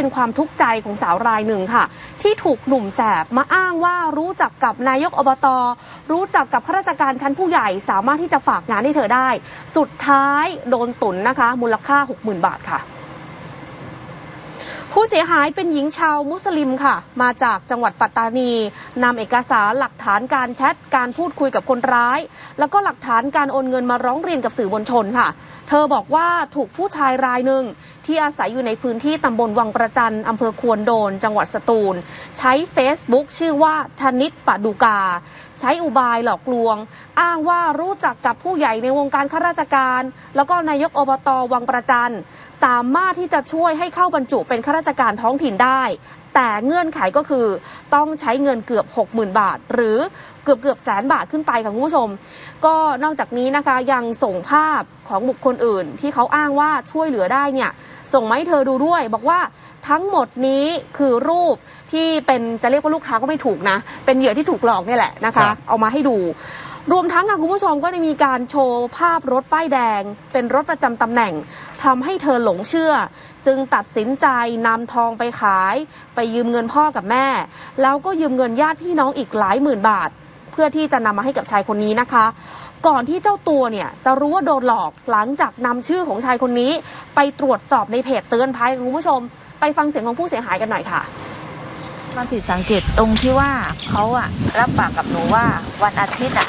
เป็นความทุกข์ใจของสาวรายหนึ่งค่ะ ที่ถูกหนุ่มแสบมาอ้างว่ารู้จักกับนายกอบต รู้จักกับข้าราชการชั้นผู้ใหญ่สามารถที่จะฝากงานให้เธอได้ สุดท้ายโดนตุนนะคะ มูลค่า 60,000 บาทค่ะผู้เสียหายเป็นหญิงชาวมุสลิมค่ะ มาจากจังหวัดปัตตานีนำเอกสารหลักฐานการแชทการพูดคุยกับคนร้าย แล้วก็หลักฐานการโอนเงินมาร้องเรียนกับสื่อมวลชนค่ะ เธอบอกว่าถูกผู้ชายรายหนึ่งที่อาศัยอยู่ในพื้นที่ตำบลวังประจันอำเภอควนโดน จังหวัดสตูล ใช้ Facebook ชื่อว่าธนิตปะดูกา ใช้อุบายหลอกลวง อ้างว่ารู้จักกับผู้ใหญ่ในวงการข้าราชการ แล้วก็นายกอบตวังประจันสามารถที่จะช่วยให้เข้าบรรจุเป็นข้าราชการท้องถิ่นได้แต่เงื่อนไขก็คือต้องใช้เงินเกือบ 60,000 บาท หรือเกือบเกือบแสนบาทขึ้นไปค่ะคุณผู้ชม ก็นอกจากนี้นะคะยังส่งภาพของบุคคลอื่น ที่เขาอ้างว่าช่วยเหลือได้เนี่ยส่งมาให้เธอดูด้วย บอกว่าทั้งหมดนี้คือรูปที่เป็นจะเรียกว่าลูกค้าก็ไม่ถูกนะ เป็นเหยื่อที่ถูกหลอกเนี่ยแหละนะครัคะบเอามาให้ดู รวมทั้งค่ะคุณผู้ชมก็ได้มีการโชว์ภาพรถป้ายแดง เป็นรถประจำตำแหน่งทำให้เธอหลงเชื่อ จึงตัดสินใจนำทองไปขาย ไปยืมเงินพ่อกับแม่ แล้วก็ยืมเงินญาติพี่น้องอีกหลายหมื่นบาท เพื่อที่จะนำมาให้กับชายคนนี้นะคะ ก่อนที่เจ้าตัวเนี่ยจะรู้ว่าโดนหลอกหลังจากนำชื่อของชายคนนี้ ไปตรวจสอบในเพจเตือนภัยคุณผู้ชม ไปฟังเสียงของผู้เสียหายกันหน่อยค่ะมาผิดสังเกตตรงที่ว่าเขาอะรับปากกับหนูว่าวันอาทิตย์อะ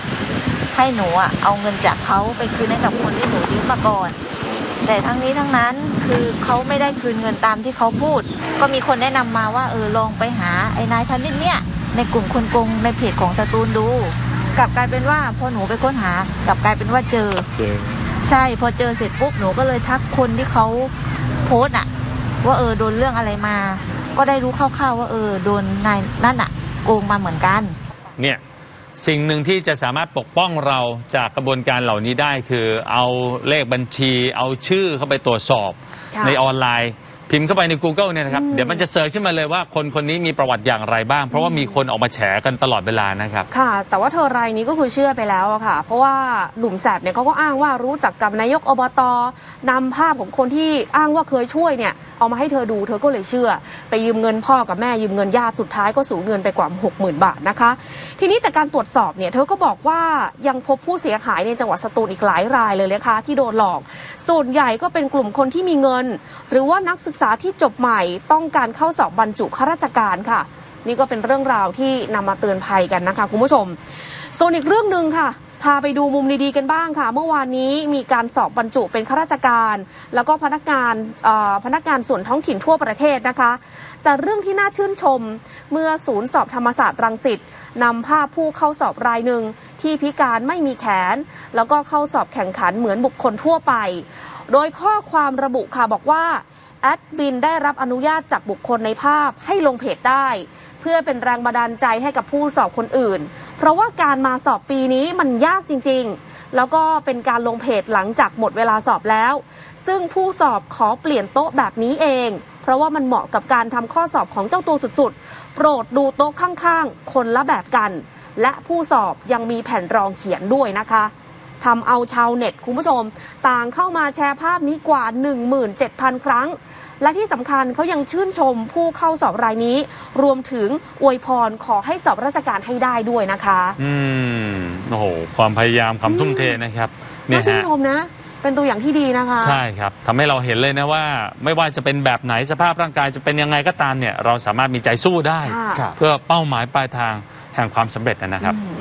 ให้หนูอะเอาเงินจากเขาไปคืนให้กับคนที่หนูยืมมาก่อน แต่ทั้งนี้ทั้งนั้นคือเขาไม่ได้คืนเงินตามที่เขาพูด ก็มีคนแนะนำมาว่าเออลองไปหาไอ้นายธนิตเนี่ย ในกลุ่มคนโกงในเพจของสตูลดู กลับกลายเป็นว่าพอหนูไปค้นหากลับกลายเป็นว่าเจอเจอใช่พอเจอเสร็จปุ๊บหนูก็เลยทักคนที่เขาโพสต์อะว่าเออโดนเรื่องอะไรมา ก็ได้รู้คร่าวๆว่าเออโดนนายนั่นอะโกงมาเหมือนกัน เนี่ย สิ่งหนึ่งที่จะสามารถปกป้องเราจากกระบวนการเหล่านี้ได้คือเอาเลขบัญชี เอาชื่อเข้าไปตรวจสอบค่ะในออนไลน์ พิมพ์เข้าไปใน Google เนี่ยนะครับอืมเดี๋ยวมันจะเซิร์ชขึ้นมาเลยว่าคนคนนี้มีประวัติอย่างไรบ้าง เพราะว่ามีคนออกมาแฉกันตลอดเวลานะครับ ค่ะ แต่ว่าเธอรายนี้ก็คือเชื่อไปแล้วอะค่ะ เพราะว่าหนุ่มแสบเนี่ยเขาก็อ้างว่ารู้จักกับนายกอบตนำภาพของคนที่อ้างว่าเคยช่วยเนี่ย เอามาให้เธอดูเธอก็เลยเชื่อ ไปยืมเงินพ่อกับแม่ยืมเงินญาติสุดท้ายก็สูญเงินไปกว่า 60,000 บาทนะคะ ทีนี้จากการตรวจสอบเนี่ยเธอก็บอกว่ายังพบผู้เสียหายในจังหวัดสตูลอีกหลายรายเลยนะคะที่โดนหลอก ส่วนใหญ่ก็เป็นกลุ่มคนที่มีเงิน หรือว่านักศึกษาที่จบใหม่ต้องการเข้าสอบบรรจุข้าราชการค่ะ นี่ก็เป็นเรื่องราวที่นำมาเตือนภัยกันนะคะคุณผู้ชมส่วนอีกเรื่องหนึ่งค่ะ พาไปดูมุมดีๆกันบ้างค่ะ เมื่อวานนี้มีการสอบบรรจุเป็นข้าราชการ แล้วก็พนักงานพนักงานส่วนท้องถิ่นทั่วประเทศนะคะ แต่เรื่องที่น่าชื่นชม เมื่อศูนย์สอบธรรมศาสตร์รังสิตนำภาพผู้เข้าสอบรายหนึ่งที่พิการไม่มีแขน แล้วก็เข้าสอบแข่งขันเหมือนบุคคลทั่วไป โดยข้อความระบุค่ะบอกว่าแอดมินได้รับอนุญาตจากบุคคลในภาพให้ลงเพจได้ เพื่อเป็นแรงบันดาลใจให้กับผู้สอบคนอื่น เพราะว่าการมาสอบปีนี้มันยากจริง ๆ แล้วก็เป็นการลงเพจหลังจากหมดเวลาสอบแล้ว ซึ่งผู้สอบขอเปลี่ยนโต๊ะแบบนี้เอง เพราะว่ามันเหมาะกับการทำข้อสอบของเจ้าตัวสุดๆ โปรดดูโต๊ะข้างๆ คนละแบบกัน และผู้สอบยังมีแผ่นรองเขียนด้วยนะคะ ทำเอาชาวเน็ตคุณผู้ชม ต่างเข้ามาแชร์ภาพนี้กว่า 17,000 ครั้ง และที่สำคัญเขายังชื่นชมผู้เข้าสอบรายนี้ รวมถึงอวยพรขอให้สอบราชการให้ได้ด้วยนะคะ อืมโอ้โหความพยายามความทุ่มเทนะครับเนี่น่ายชื่นฮะ ชมนะ เป็นตัวอย่างที่ดีนะคะ ใช่ครับทำให้เราเห็นเลยนะว่า ไม่ว่าจะเป็นแบบไหนสภาพร่างกายจะเป็นยังไงก็ตามเนี่ย เราสามารถมีใจสู้ได้ ค่ะครับเพื่อเป้าหมายปลายทางแห่งความสำเร็จนะครับ อืม